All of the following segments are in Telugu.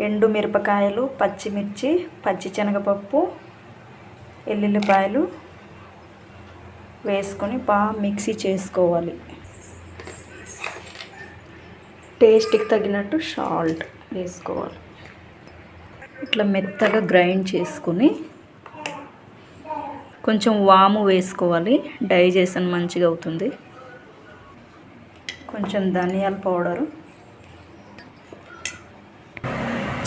ఎండు మిరపకాయలు పచ్చిమిర్చి పచ్చి శనగపప్పు ఎల్లుల్లిపాయలు వేసుకొని బాగా మిక్సీ చేసుకోవాలి. టేస్ట్కి తగినట్టు సాల్ట్ వేసుకోవాలి. ఇట్లా మెత్తగా గ్రైండ్ చేసుకుని కొంచెం వాము వేసుకోవాలి. డైజెషన్ మంచిగా అవుతుంది. కొంచెం ధనియాల పౌడరు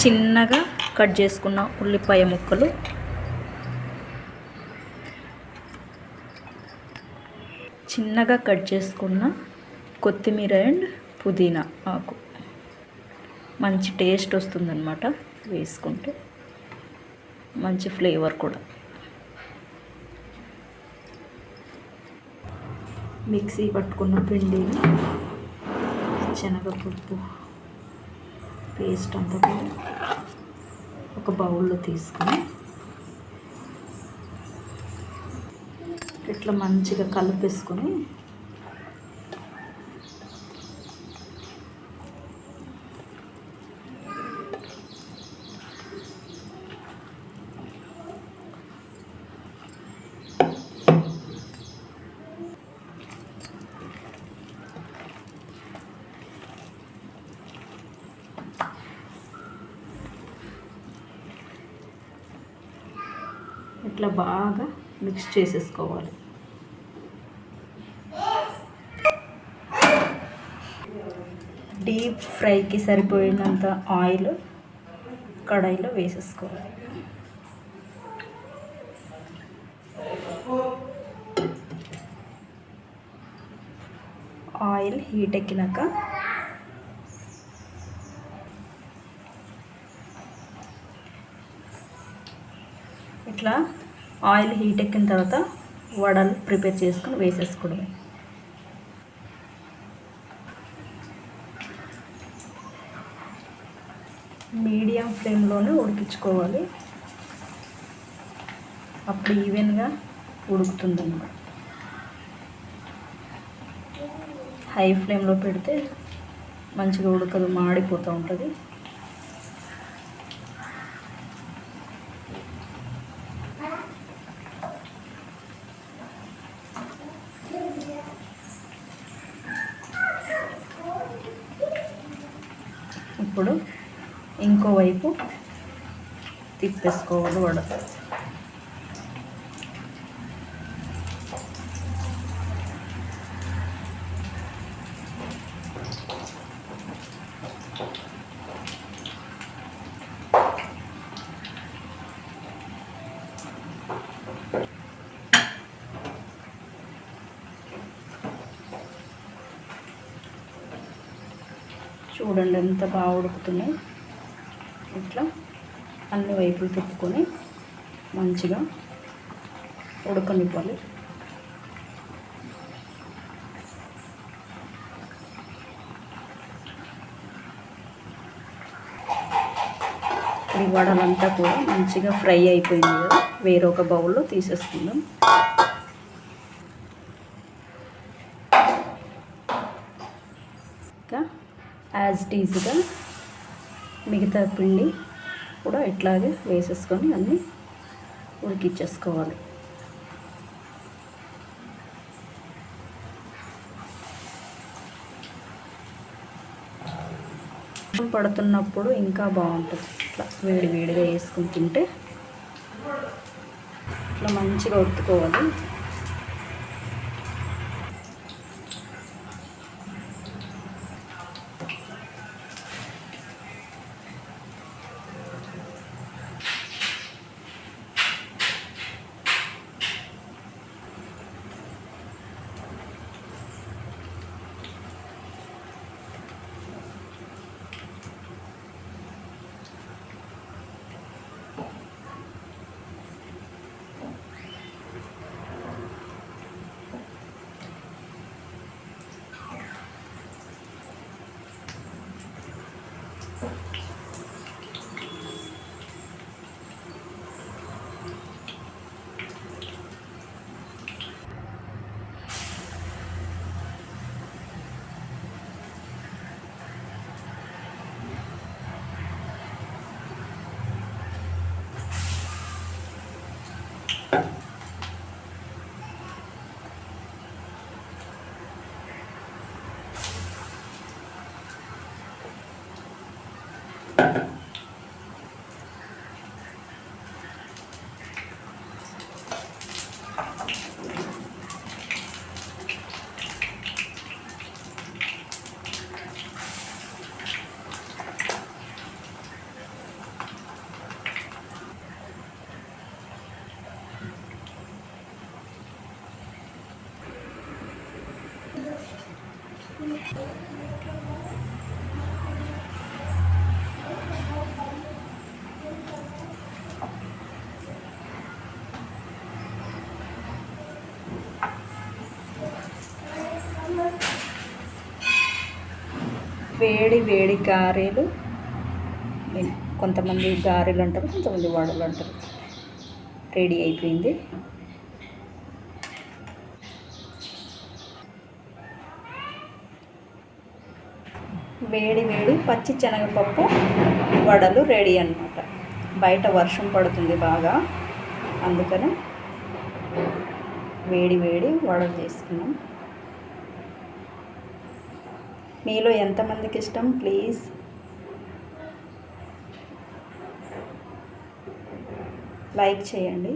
చిన్నగా కట్ చేసుకున్న ఉల్లిపాయ ముక్కలు. చిన్నగా కట్ చేసుకున్న కొత్తిమీర అండ్ పుదీనా ఆకు. మంచి టేస్ట్ వస్తుందన్నమాట వేసుకుంటే. మంచి ఫ్లేవర్ కూడా. మిక్సీ పట్టుకున్న పిండిని శనగపప్పు. పేస్ట్ అంతా కూడా ఒక బౌల్లో తీసుకొని ఇట్లా మంచిగా కలిపేసుకొని ఇట్లా బాగా మిక్స్ చేసేసుకోవాలి. డీప్ ఫ్రైకి సరిపోయినంత ఆయిల్ కడాయిలో వేసేసుకోవాలి. ఆయిల్ హీట్ ఎక్కినాక ఇట్లా ఆయిల్ హీట్ ఎక్కిన తర్వాత వడలు ప్రిపేర్ చేసుకొని వేసేసుకోవడమే. మీడియం ఫ్లేమ్లోనే ఉడికించుకోవాలి. అప్పుడు ఈవెన్గా ఉడుకుతుంది అన్నమాట హై ఫ్లేమ్లో పెడితే మంచిగా ఉడకదు మాడిపోతూ ఉంటుంది. ఇప్పుడు ఇంకోవైపు తిప్పేసుకోవాలి వడ. చూడండి ఎంత బాగా ఉడుకుతున్నాయి. ఇట్లా అన్ని వైపులు తిప్పుకొని మంచిగా ఉడకనివ్వాలి. ఈ వడలంతా కూడా మంచిగా ఫ్రై అయిపోయింది కదా. వేరొక బౌల్లో తీసేసుకుందాం ఇంకా యాజ్ ఈజ్గా మిగతా పిండి కూడా ఇట్లాగే వేసేసుకొని అన్నీ ఉడికిచ్చేసుకోవాలి. పడుతున్నప్పుడు ఇంకా బాగుంటుంది. ఇట్లా వేడి వేడిగా వేసుకుని తింటే ఇట్లా మంచిగా ఉత్తుకోవాలి వేడి వేడి గారెలు. కొంతమంది గారెలు అంటారు కొంతమంది వడలు అంటారు. రెడీ అయిపోయింది. వేడి వేడి పచ్చి శనగపప్పు వడలు రెడీ అన్నమాట. బయట వర్షం పడుతుంది బాగా. అందుకని వేడి వేడి వడలు చేసుకున్నాం. మీలో ఎంతమందికి ఇష్టం? ప్లీజ్. లైక్ చేయండి.